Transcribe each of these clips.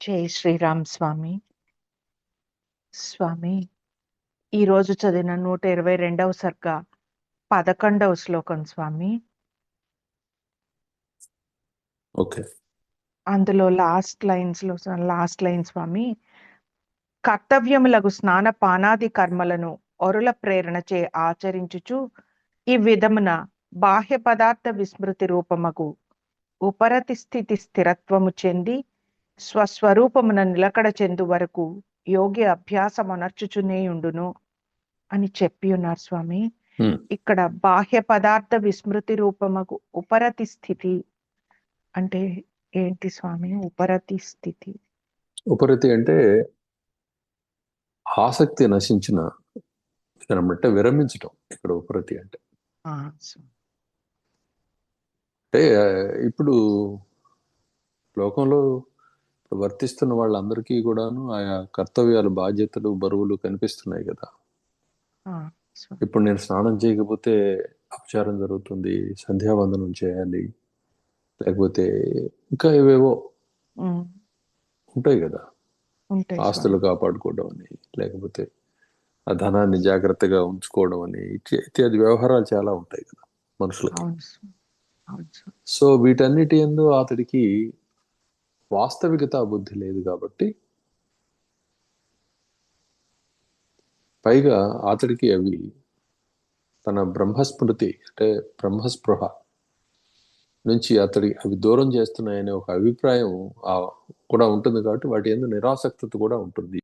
జై శ్రీరామ్ స్వామి. స్వామి ఈరోజు చదివిన నూట ఇరవై రెండవ సర్గ పదకొండవ శ్లోకం స్వామి. ఓకే. అందులో లాస్ట్ లైన్స్లో లాస్ట్ లైన్ స్వామి. కర్తవ్యములకు స్నాన పానాది కర్మలను ఒరుల ప్రేరణచే ఆచరించుచు ఈ విధమున బాహ్య పదార్థ విస్మృతి రూపమగు ఉపరతి స్థితి స్థిరత్వము చెంది స్వస్వరూపమున నిలకడ చెందు వరకు యోగి అభ్యాసం అనర్చుచునే ఉండును అని చెప్పి ఉన్నారు స్వామి. ఇక్కడ బాహ్య పదార్థ విస్మృతి రూపమగు ఉపరతి స్థితి అంటే ఏంటి స్వామి ఉపరతి స్థితి ఉపరతి అంటే ఆసక్తి నశించిన అంటే విరమించటం ఇక్కడ ఉపరతి అంటే. అంటే ఇప్పుడు లోకంలో వర్తిస్తున్న వాళ్ళందరికీ కూడాను ఆయా కర్తవ్యాలు బాధ్యతలు బరువులు కనిపిస్తున్నాయి కదా. ఇప్పుడు నేను స్నానం చేయకపోతే అపచారం జరుగుతుంది సంధ్యావందనం చేయాలి లేకపోతే ఇంకా ఏవేవో ఉంటాయి కదా ఆస్తులు. కాపాడుకోవడం అని లేకపోతే ఆ ధనాన్ని జాగ్రత్తగా ఉంచుకోవడం అని ఇత్య- ఇత్యాది వ్యవహారాలు చాలా ఉంటాయి కదా మనుషులకి. సో వీటన్నిటి ఎందు అతడికి వాస్తవికత బుద్ధి లేదు కాబట్టి పైగా అతడికి అవి తన బ్రహ్మస్మృతి అంటే బ్రహ్మస్పృహ నుంచి అతడి అవి దూరం చేస్తున్నాయనే ఒక అభిప్రాయం కూడా ఉంటుంది కాబట్టి వాటి ఎందు నిరాసక్తత కూడా ఉంటుంది.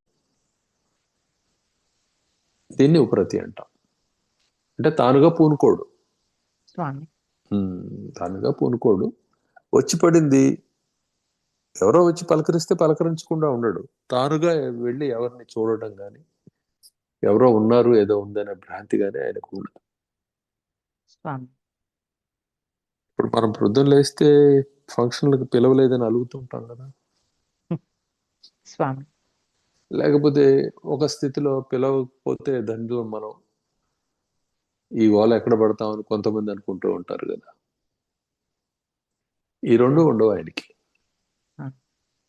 దీన్ని ఉపరతి అంటాం. అంటే తానుగా పూనుకోడు. తానుగా పూనుకోడు. వచ్చి పడింది ఎవరో వచ్చి పలకరిస్తే పలకరించకుండా ఉండడు. తానుగా వెళ్ళి ఎవరిని చూడటం కానీ ఎవరో ఉన్నారు ఏదో ఉందనే భ్రాంతి కానీ ఆయనకు ఉండదు. ఇప్పుడు మనం ప్రొద్దున లేస్తే ఫంక్షన్లకు పిలవలేదని అలుగుతుంటాం కదా. స్వామి. లేకపోతే ఒక స్థితిలో పిలవకపోతే దానిలో మనం ఈ గోల ఎక్కడ పడతామని కొంతమంది అనుకుంటూ ఉంటారు కదా. ఈ రెండు ఉండవు ఆయనకి.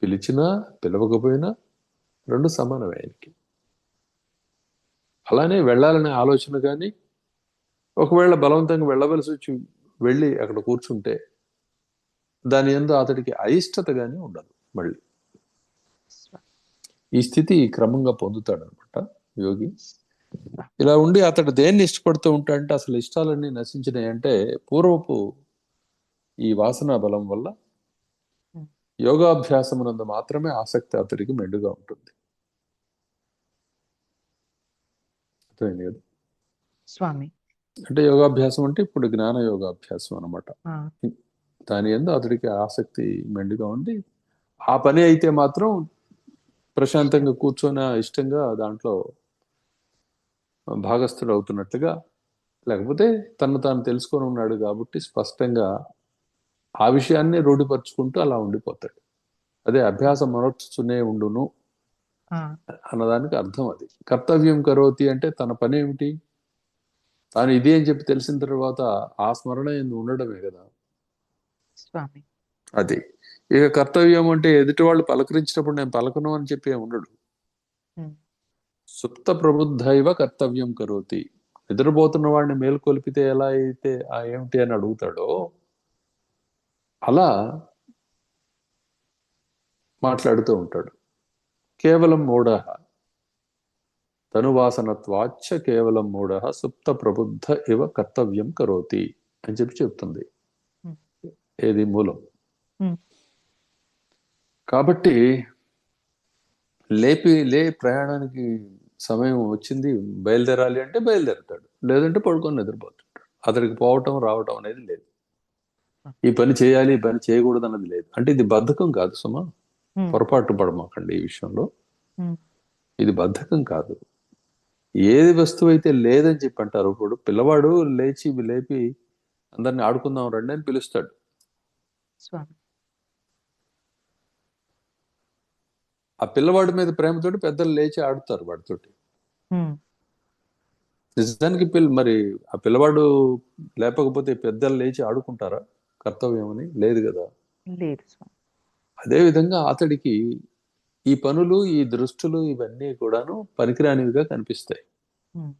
పిలిచినా పిలవకపోయినా రెండు సమానమే ఆయనకి. అలానే వెళ్ళాలనే ఆలోచన కానీ ఒకవేళ బలవంతంగా వెళ్ళవలసి వచ్చి వెళ్ళి అక్కడ కూర్చుంటే దాని ఎందు అతడికి అయిష్టత కానీ ఉండదు మళ్ళీ. ఈ స్థితి క్రమంగా పొందుతాడనమాట యోగి. ఇలా ఉండి అతడు దేన్ని ఇష్టపడుతూ ఉంటాడంటే అసలు ఇష్టాలన్నీ నశించినాయి అంటే పూర్వపు ఈ వాసనా బలం వల్ల యోగాభ్యాసమునందు మాత్రమే ఆసక్తి అతడికి మెండుగా ఉంటుంది. అర్థమైంది కదా? స్వామి. అంటే యోగాభ్యాసం అంటే ఇప్పుడు జ్ఞాన యోగాభ్యాసం అనమాట దాని ఎందు అతడికి ఆసక్తి మెండుగా ఉండి ఆ పని అయితే మాత్రం ప్రశాంతంగా కూర్చొని ఇష్టంగా దాంట్లో భాగస్థుడు అవుతున్నట్టుగా లేకపోతే తను తాను తెలుసుకొని ఉన్నాడు కాబట్టి స్పష్టంగా ఆ విషయాన్ని రూఢిపరుచుకుంటూ అలా ఉండిపోతాడు. అదే అభ్యాసం మనర్చునే ఉండును అన్నదానికి అర్థం అది. కర్తవ్యం కరోతి అంటే తన పని ఏమిటి? తాను ఇది అని చెప్పి తెలిసిన తర్వాత ఆ స్మరణ ఉండడమే కదా. అది. ఇక కర్తవ్యం అంటే ఎదుటి వాళ్ళు పలకరించినప్పుడు నేను పలకను అని చెప్పి ఉండడు. సుప్త ప్రబుద్ధైవ కర్తవ్యం కరోతి. నిద్రపోతున్న వాడిని మేల్కొల్పితే ఎలా అయితే ఆ ఏమిటి అని అడుగుతాడో అలా మాట్లాడుతూ ఉంటాడు. కేవలం మూఢ తనువాసనత్వాచ్చ కేవలం మూఢ సుప్త ప్రబుద్ధ ఇవ కర్తవ్యం కరోతి అని చెప్పి చెప్తుంది. ఏది మూలం. కాబట్టి లేపి లే ప్రయాణానికి సమయం వచ్చింది బయలుదేరాలి అంటే బయలుదేరుతాడు. లేదంటే పడుకొని నిద్రపోతుంటాడు. అతడికి పోవటం రావటం అనేది లేదు. ఈ పని చేయాలి ఈ పని చేయకూడదు అన్నది లేదు. అంటే ఇది బద్ధకం కాదు సుమా. పొరపాటు పడమాకండి ఈ విషయంలో. ఇది బద్ధకం కాదు. ఏది వస్తువు అయితే లేదని చెప్పి అంటారు. ఇప్పుడు పిల్లవాడు లేచి లేపి అందరిని ఆడుకుందాం రండి అని పిలుస్తాడు. ఆ పిల్లవాడి మీద ప్రేమతోటి పెద్దలు లేచి ఆడుతారు వాడితోటి. నిజానికి పిల్ల మరి ఆ పిల్లవాడు లేపకపోతే పెద్దలు లేచి ఆడుకుంటారా? కర్తవ్యం అని లేదు కదా. లేదు స్వామి. అదే విధంగా అతడికి ఈ పనులు ఈ దృష్టులు ఇవన్నీ కూడాను పనికిరానివిగా కనిపిస్తాయి. ఉమ్.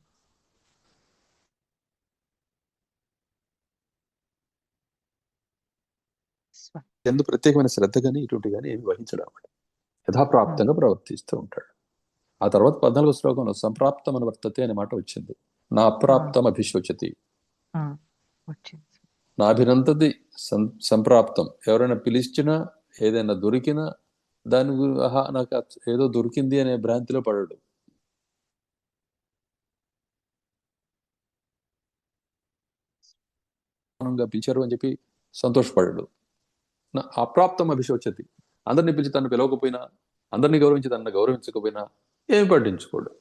స్వ- ఎందు ప్రత్యేకమైన శ్రద్ధ కానీ ఇటువంటి కానీ ఏమి వహించడం. యథాప్రాప్తంగా ప్రవర్తిస్తూ ఉంటాడు. ఆ తర్వాత పద్నాలుగో శ్లోకంలో సంప్రాప్తం అని వర్తతే అనే మాట వచ్చింది. నా అప్రాప్తం అభిశోచతి ఆ, వచ్చింది నా అభినంతది సం- సంప్రాప్తం. ఎవరైనా పిలిచినా ఏదైనా దొరికినా దాని ఆహా నాకు ఏదో దొరికింది అనే భ్రాంతిలో పడడు. ఆనందంగా పిలిచారు అని చెప్పి సంతోషపడడు. నా అప్రాప్తం అభిశోచతి అందరిని పిలిచి తను పిలవకపోయినా అందరిని గౌరవించి తనను గౌరవించకపోయినా ఏమి పట్టించుకోడు.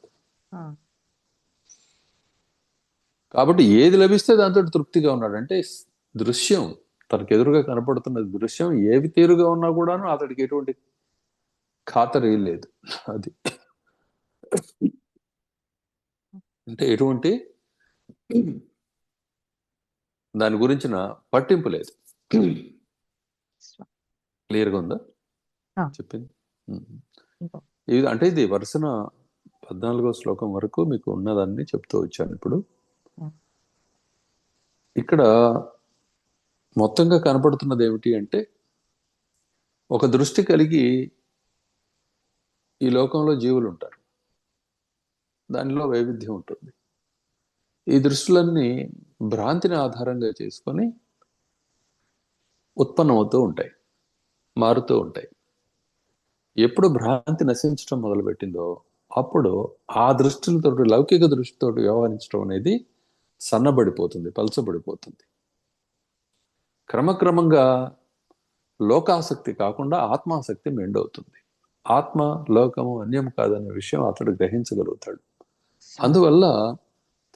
కాబట్టి ఏది లభిస్తే దాంతో తృప్తిగా ఉన్నాడు అంటే దృశ్యం. తనకు ఎదురుగా కనపడుతున్న దృశ్యం ఏవి తీరుగా ఉన్నా కూడాను అతడికి ఎటువంటి ఖాతరు లేదు. అది. అంటే ఎటువంటి దాని గురించిన పట్టింపు లేదు. క్లియర్గా ఉందా. చెప్పింది. ఇది అంటే ఇది వరుసన పద్నాలుగో శ్లోకం వరకు మీకు ఉన్నదాన్ని చెప్తూ వచ్చాను ఇప్పుడు. ఇక్కడ మొత్తంగా కనపడుతున్నది ఏమిటి అంటే ఒక దృష్టి కలిగి ఈ లోకంలో జీవులు ఉంటారు. దానిలో వైవిధ్యం ఉంటుంది. ఈ దృష్టిలన్నీ భ్రాంతిని ఆధారంగా చేసుకొని ఉత్పన్నమవుతూ ఉంటాయి మారుతూ ఉంటాయి. ఎప్పుడు భ్రాంతి నశించడం మొదలుపెట్టిందో అప్పుడు ఆ దృష్టిలతో లౌకిక దృష్టితో వ్యవహరించడం అనేది సన్నబడిపోతుంది పలచబడిపోతుంది. క్రమక్రమంగా లోకాసక్తి కాకుండా ఆత్మాసక్తి మెండవుతుంది. ఆత్మ లోకము అన్యం కాదనే విషయం అతడు గ్రహించగలుగుతాడు. అందువల్ల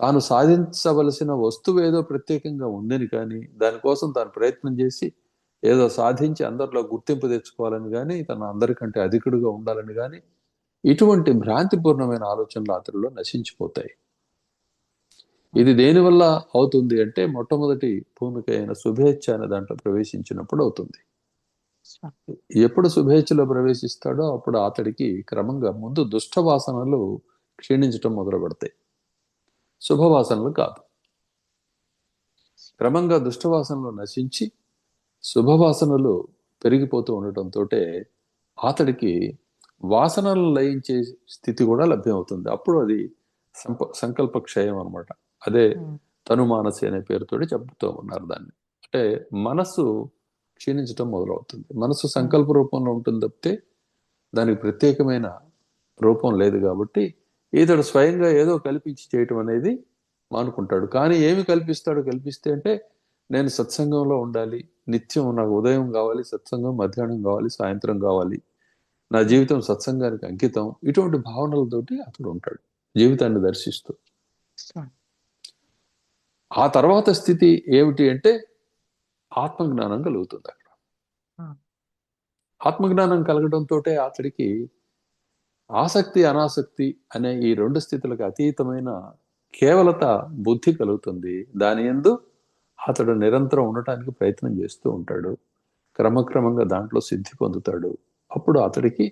తాను సాధించవలసిన వస్తువు ఏదో ప్రత్యేకంగా ఉందని కానీ దానికోసం తాను ప్రయత్నం చేసి ఏదో సాధించి అందరిలో గుర్తింపు తెచ్చుకోవాలని కానీ తన అందరికంటే అధికుడుగా ఉండాలని కానీ ఇటువంటి భ్రాంతిపూర్ణమైన ఆలోచనలు అతడిలో నశించిపోతాయి. ఇది దేనివల్ల అవుతుంది అంటే మొట్టమొదటి భూమిక అయిన శుభేచ్ఛ అనే దాంట్లో ప్రవేశించినప్పుడు అవుతుంది. ఎప్పుడు శుభేచ్ఛలో ప్రవేశిస్తాడో అప్పుడు అతడికి క్రమంగా ముందు దుష్ట వాసనలు క్షీణించటం మొదలు పెడతాయి శుభవాసనలు కాదు. క్రమంగా దుష్టవాసనలు నశించి శుభవాసనలు పెరిగిపోతూ ఉండటంతో అతడికి వాసనలను లయించే స్థితి కూడా లభ్యమవుతుంది. అప్పుడు అది సంప సంకల్ప క్షయం అనమాట అదే ఉమ్. తనుమానసి అనే పేరుతోటి చెప్తూ ఉన్నారు దాన్ని. అంటే మనసు క్షీణించడం మొదలవుతుంది. మనసు సంకల్ప రూపంలో ఉంటుంది తప్పితే దానికి ప్రత్యేకమైన రూపం లేదు కాబట్టి ఇతడు స్వయంగా ఏదో కల్పించి చేయటం అనేది మానుకుంటాడు. కానీ ఏమి కల్పిస్తాడు కల్పిస్తే అంటే నేను సత్సంగంలో ఉండాలి. నిత్యం నాకు ఉదయం కావాలి సత్సంగం మధ్యాహ్నం కావాలి సాయంత్రం కావాలి. నా జీవితం సత్సంగానికి అంకితం. ఇటువంటి భావనలతోటి అతడు ఉంటాడు. జీవితాన్ని దర్శిస్తూ. ఆ తర్వాత స్థితి ఏమిటి అంటే ఆత్మజ్ఞానం కలుగుతుంది అక్కడ. ఆత్మజ్ఞానం కలగడంతో అతడికి ఆసక్తి అనాసక్తి అనే ఈ రెండు స్థితులకు అతీతమైన కేవలత బుద్ధి కలుగుతుంది. దాని ఎందు అతడు నిరంతరం ఉండటానికి ప్రయత్నం చేస్తూ ఉంటాడు. క్రమక్రమంగా దాంట్లో సిద్ధి పొందుతాడు. అప్పుడు అతడికి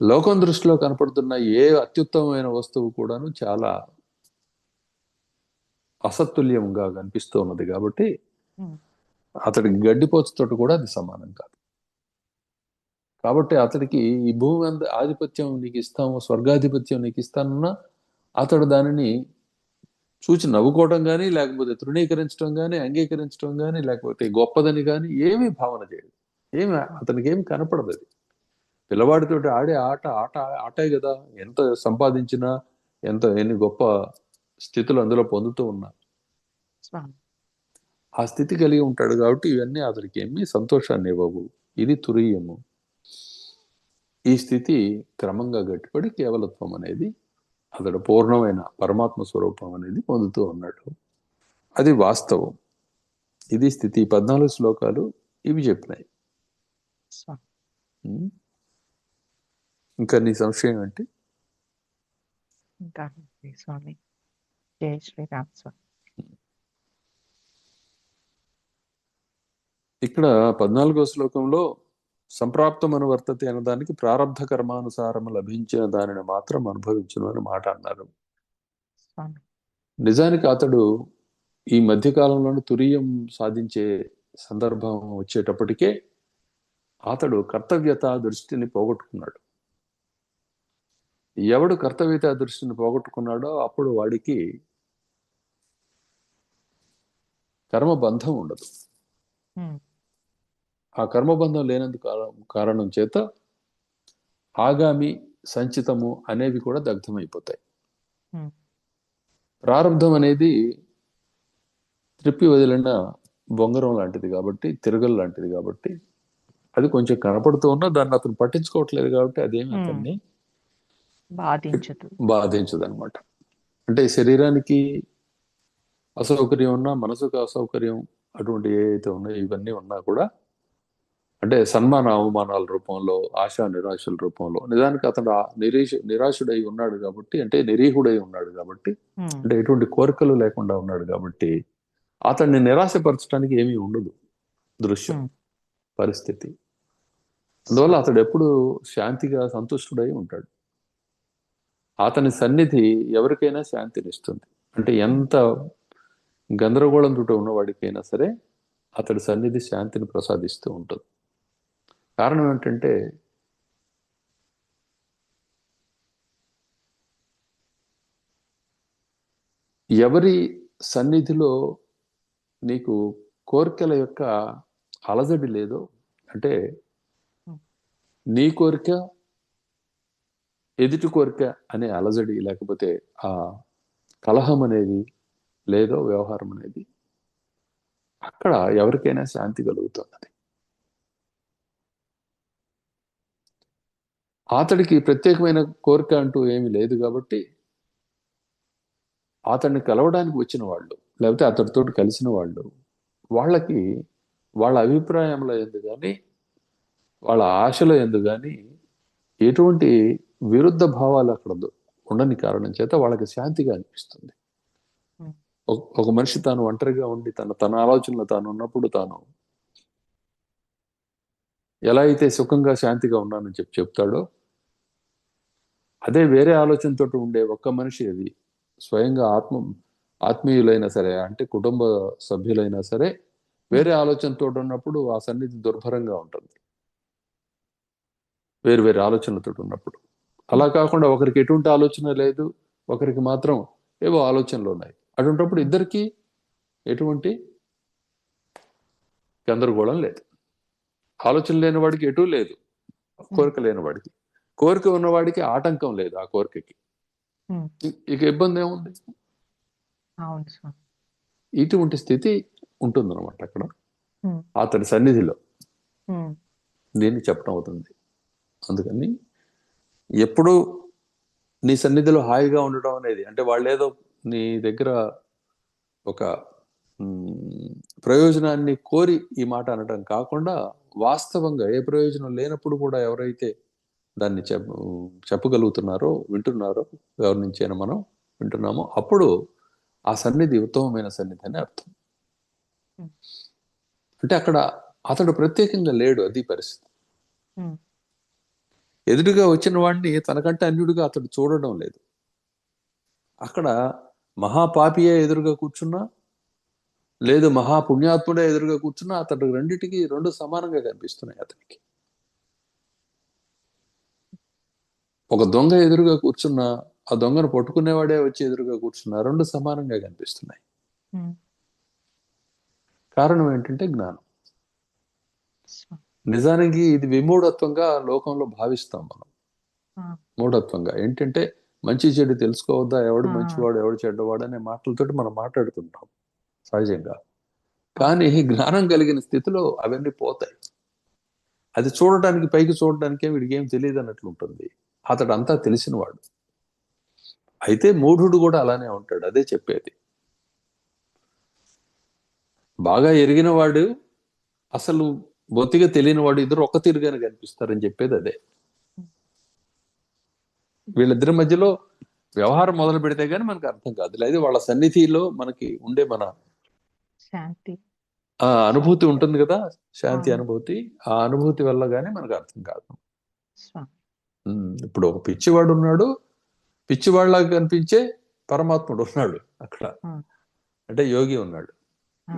లోకం దృష్టిలో కనపడుతున్న ఏ అత్యుత్తమమైన వస్తువు కూడాను చాలా అసత్తుల్యంగా కనిపిస్తూ ఉన్నది కాబట్టి. అతడికి గడ్డిపోచుతోటి కూడా అది సమానం కాదు. కాబట్టి అతడికి ఈ భూమి అంద ఆధిపత్యం నీకు ఇస్తాము స్వర్గాధిపత్యం నీకు ఇస్తానన్నా అతడు దానిని చూచి నవ్వుకోవడం కానీ లేకపోతే తృణీకరించడం కానీ అంగీకరించడం కానీ లేకపోతే గొప్పదని కానీ ఏమీ భావన చేయడు ఏమి అతనికి ఏమి కనపడదు అది. పిల్లవాడితోటి ఆడే ఆట ఆట ఆటే కదా. ఎంత సంపాదించినా ఎంత ఎన్ని గొప్ప స్థితులు అందులో పొందుతూ ఉన్నా. స్వామి. ఆ స్థితి కలిగి ఉంటాడు కాబట్టి ఇవన్నీ అతనికి ఏమి సంతోషాన్ని ఇవ్వవు. ఇది తురీయము. ఈ స్థితి క్రమంగా గట్టిపడి కేవలత్వం అనేది అతడు పూర్ణమైన పరమాత్మ స్వరూపం అనేది పొందుతూ ఉన్నాడు. అది వాస్తవం. ఇది స్థితి. పద్నాలుగు శ్లోకాలు ఇవి చెప్పినాయి? ఇంకా నీ సంశయం ఏంటి? ఉంది స్వామి. జై శ్రీరామ్ స్వామి ఇక్కడ పద్నాలుగో శ్లోకంలో సంప్రాప్తం అనువర్తతే అనదానికి ప్రారంధ కర్మానుసారం లభించిన దానిని మాత్రం అనుభవించును అని మాట అన్నారు. నిజానికి అతడు ఈ మధ్య కాలంలోనే తురియం సాధించే సందర్భం వచ్చేటప్పటికే అతడు కర్తవ్యత దృష్టిని పోగొట్టుకున్నాడు. ఎవడు కర్తవ్యత దృష్టిని పోగొట్టుకున్నాడో అప్పుడు వాడికి కర్మబంధం ఉండదు. ఆ కర్మబంధం లేనందుకు కారణం- చేత ఆగామి సంచితము అనేవి కూడా దగ్ధమైపోతాయి. ప్రారంధం అనేది త్రిప్పి వదిలిన బొంగరం లాంటిది కాబట్టి తిరగలు లాంటిది కాబట్టి అది కొంచెం కనపడుతూ ఉన్నా దాన్ని అతను పట్టించుకోవట్లేదు కాబట్టి అదేమి. అతన్ని బాధించదు. బాధించదు అనమాట అంటే శరీరానికి అసౌకర్యం ఉన్నా మనసుకు అసౌకర్యం అటువంటి ఏవైతే ఉన్నాయో ఇవన్నీ ఉన్నా కూడా అంటే సన్మాన అవమానాల రూపంలో ఆశా నిరాశల రూపంలో నిజానికి అతను ఆ నిరీష నిరాశుడై ఉన్నాడు కాబట్టి అంటే నిరీహుడై ఉన్నాడు కాబట్టి అంటే ఎటువంటి కోరికలు లేకుండా ఉన్నాడు కాబట్టి అతన్ని నిరాశపరచడానికి ఏమీ ఉండదు దృశ్యం. పరిస్థితి. అందువల్ల అతడు ఎప్పుడు శాంతిగా సంతుష్టుడై ఉంటాడు. అతని సన్నిధి ఎవరికైనా శాంతినిస్తుంది. అంటే ఎంత గందరగోళం చుట్టూ ఉన్నవాడికైనా సరే అతడి సన్నిధి శాంతిని ప్రసాదిస్తూ ఉంటుంది. కారణం ఏంటంటే ఎవరి సన్నిధిలో నీకు కోరికల యొక్క అలజడి లేదో అంటే నీ కోరిక ఎదుటి కోరిక అనే అలజడి లేకపోతే ఆ కలహం అనేది లేదో వ్యవహారం అనేది అక్కడ ఎవరికైనా శాంతి కలుగుతున్నది. అతడికి ప్రత్యేకమైన కోరిక అంటూ ఏమీ లేదు కాబట్టి అతన్ని కలవడానికి వచ్చిన వాళ్ళు లేకపోతే అతడితో కలిసిన వాళ్ళు వాళ్ళకి వాళ్ళ అభిప్రాయంలో ఎందు కానీ వాళ్ళ ఆశలో ఎందు కానీ ఎటువంటి విరుద్ధ భావాలు అక్కడ ఉండని కారణం చేత వాళ్ళకి శాంతిగా అనిపిస్తుంది. ఒక- మనిషి తాను ఒంటరిగా ఉండి తన తన ఆలోచనలో తాను ఉన్నప్పుడు తాను ఎలా అయితే సుఖంగా శాంతిగా ఉన్నానని చెప్పి చెప్తాడో అదే వేరే ఆలోచనతో ఉండే ఒక్క మనిషి అది స్వయంగా ఆత్మ ఆత్మీయులైనా సరే అంటే కుటుంబ సభ్యులైనా సరే వేరే ఆలోచనతో ఉన్నప్పుడు ఆ సన్నిధి దుర్భరంగా ఉంటుంది. వేరు వేరే ఆలోచనలతో ఉన్నప్పుడు. అలా కాకుండా ఒకరికి ఎటువంటి ఆలోచన లేదు ఒకరికి మాత్రం ఏవో ఆలోచనలు ఉన్నాయి. అటువంటిప్పుడు ఇద్దరికి ఎటువంటి గందరగోళం లేదు. ఆలోచన లేని వాడికి ఎటు లేదు. కోరిక లేని వాడికి. కోరిక ఉన్నవాడికి ఆటంకం లేదు ఆ కోరికకి. ఇక ఇబ్బంది ఏముంది? ఇటువంటి స్థితి ఉంటుందన్నమాట అక్కడ. Hmm. అతడి సన్నిధిలో. దీన్ని చెప్పడం అవుతుంది. అందుకని ఎప్పుడు నీ సన్నిధిలో హాయిగా ఉండడం అనేది అంటే వాళ్ళు ఏదో నీ దగ్గర ఒక ప్రయోజనాన్ని కోరి ఈ మాట అనడం కాకుండా వాస్తవంగా ఏ ప్రయోజనం లేనప్పుడు కూడా ఎవరైతే దాన్ని చెప్ చెప్పగలుగుతున్నారో వింటున్నారో ఎవరి నుంచైనా మనం వింటున్నామో అప్పుడు ఆ సన్నిధి ఉత్తమమైన సన్నిధి అని అర్థం. అంటే అక్కడ అతడు ప్రత్యేకంగా లేడు అది పరిస్థితి. ఎదురుగా వచ్చిన వాడిని తనకంటే అన్యుడిగా అతడు చూడడం లేదు. అక్కడ మహాపాపియే ఎదురుగా కూర్చున్నా లేదు మహాపుణ్యాత్ముడే ఎదురుగా కూర్చున్నా అతడు రెండిటికి రెండు సమానంగా కనిపిస్తున్నాయి అతనికి. ఒక దొంగ ఎదురుగా కూర్చున్నా ఆ దొంగను పట్టుకునేవాడే వచ్చి ఎదురుగా కూర్చున్నా రెండు సమానంగా కనిపిస్తున్నాయి. కారణం ఏంటంటే జ్ఞానం. నిజానికి ఇది విమూఢత్వంగా లోకంలో భావిస్తాం మనం. మూఢత్వంగా. ఏంటంటే మంచి చెడు తెలుసుకోవద్దా? ఎవడు. మంచివాడు ఎవడు చెడ్డవాడు అనే మాటలతోటి మనం మాట్లాడుతుంటాం సహజంగా. కానీ జ్ఞానం కలిగిన స్థితిలో అవన్నీ పోతాయి. అది చూడటానికి పైకి చూడటానికే వీడికి ఏం తెలియదు అన్నట్లు ఉంటుంది అతడు అంతా తెలిసినవాడు. అయితే మూఢుడు కూడా అలానే ఉంటాడు అదే చెప్పేది. బాగా ఎరిగిన వాడు అసలు బొత్తిగా తెలియని వాడు ఇద్దరు ఒక్క తీరుగానే కనిపిస్తారని చెప్పేది అదే. వీళ్ళిద్దరి మధ్యలో వ్యవహారం మొదలు పెడితే గానీ మనకు అర్థం కాదు. లేదా వాళ్ళ సన్నిధిలో మనకి ఉండే మన శాంతి. ఆ అనుభూతి ఉంటుంది కదా శాంతి. అనుభూతి. ఆ అనుభూతి వల్ల గానీ మనకు అర్థం కాదు. ఇప్పుడు ఒక పిచ్చివాడు ఉన్నాడు. పిచ్చివాడిలాగా కనిపించే పరమాత్ముడు ఉన్నాడు అక్కడ. అంటే యోగి ఉన్నాడు.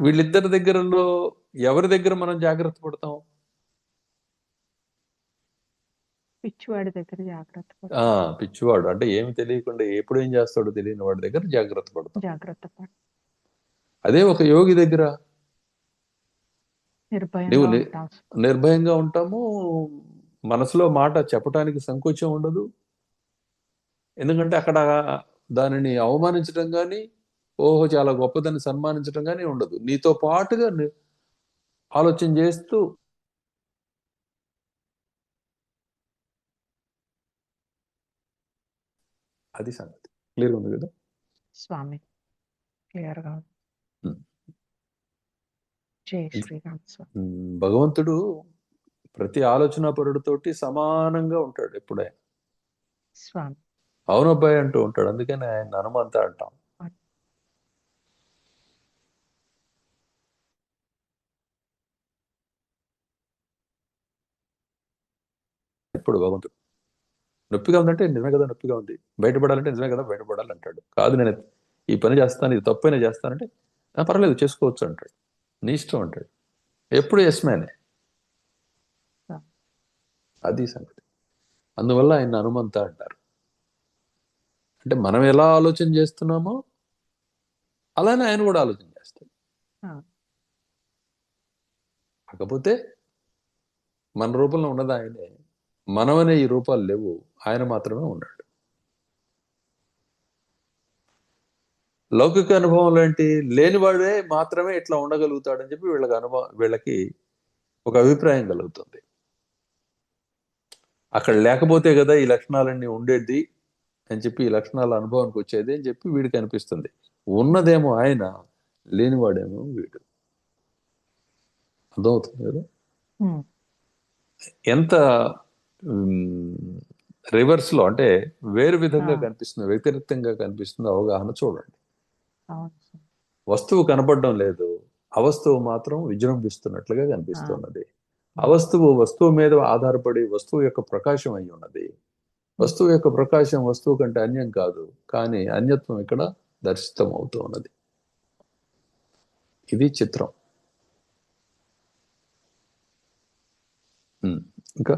వీళ్ళిద్దరి దగ్గరలో ఎవరి దగ్గర మనం జాగ్రత్త పడతాం? పిచ్చివాడి దగ్గర జాగ్రత్త ఆ పిచ్చివాడు. అంటే ఏమి తెలియకుండా ఎప్పుడు ఏం చేస్తాడో తెలియని వాడి దగ్గర జాగ్రత్త పడతాం. జాగ్రత్త పడు. అదే ఒక యోగి దగ్గర. నిర్భయంగా ఉంటాం ఉంటాము. మనసులో మాట చెప్పటానికి సంకోచం ఉండదు. ఎందుకంటే అక్కడ దానిని అవమానించడం కానీ ఓహో చాలా గొప్పదని సన్మానించడం కానీ ఉండదు. నీతో పాటుగా ని- ఆలోచన చేస్తూ అది సంగతి. క్లియర్ ఉంది కదా? స్వామి క్లియర్గా. జై శ్రీరామ్ స్వామి. ఉమ్, భగవంతుడు ప్రతి ఆలోచన పరుడితోటి సమానంగా ఉంటాడు ఎప్పుడే స్వామి. అవును అబ్బాయి అంటూ ఉంటాడు. అందుకని ఆయన హనుమంత అంటాం. ఇప్పుడు భగవంతుడు? నొప్పిగా ఉందంటే నిజమే కదా నొప్పిగా ఉంది. బయటపడాలంటే నిజమే కదా బయటపడాలి అంటాడు కాదు నేను ఈ పని చేస్తాను ఇది తప్పైనా చేస్తానంటే "ఆ, పర్లేదు చేసుకోవచ్చు అంటాడు. నీ ఇష్టం అంటాడు. ఎప్పుడు ఎస్ మ్యానే అది సంగతి. అందువల్ల ఆయన హనుమంత అంటారు. అంటే మనం ఎలా ఆలోచన చేస్తున్నామో అలానే ఆయన కూడా ఆలోచన చేస్తాడు. కాకపోతే మన రూపంలో ఉన్నది ఆయనే. మనమనే ఈ రూపాలు లేవు. ఆయన మాత్రమే ఉన్నాడు. లౌకిక అనుభవంలో ఏంటి? లేనివాడే మాత్రమే ఇట్లా ఉండగలుగుతాడని చెప్పి వీళ్ళకి అనుభవం వీళ్ళకి ఒక అభిప్రాయం కలుగుతుంది. అక్కడ లేకపోతే కదా ఈ లక్షణాలన్నీ ఉండేది అని చెప్పి ఈ లక్షణాల అనుభవానికి వచ్చేది అని చెప్పి వీడికి అనిపిస్తుంది. ఉన్నదేమో ఆయన లేనివాడేమో వీడు. అర్థమవుతుంది కదా? ఎంత రివర్స్లో అంటే వేరు విధంగా. కనిపిస్తుంది వ్యతిరేక్తంగా కనిపిస్తుంది అవగాహన చూడండి. వస్తువు కనపడడం లేదు అవస్తువు మాత్రం విజృంభిస్తున్నట్లుగా కనిపిస్తున్నది. అవస్తువు వస్తువు మీద ఆధారపడి వస్తువు యొక్క ప్రకాశం అయి ఉన్నది. వస్తువు యొక్క ప్రకాశం వస్తువు కంటే అన్యం కాదు కానీ అన్యత్వం ఇక్కడ దర్శితం అవుతూ ఉన్నది ఇది చిత్రం. ఇంకా?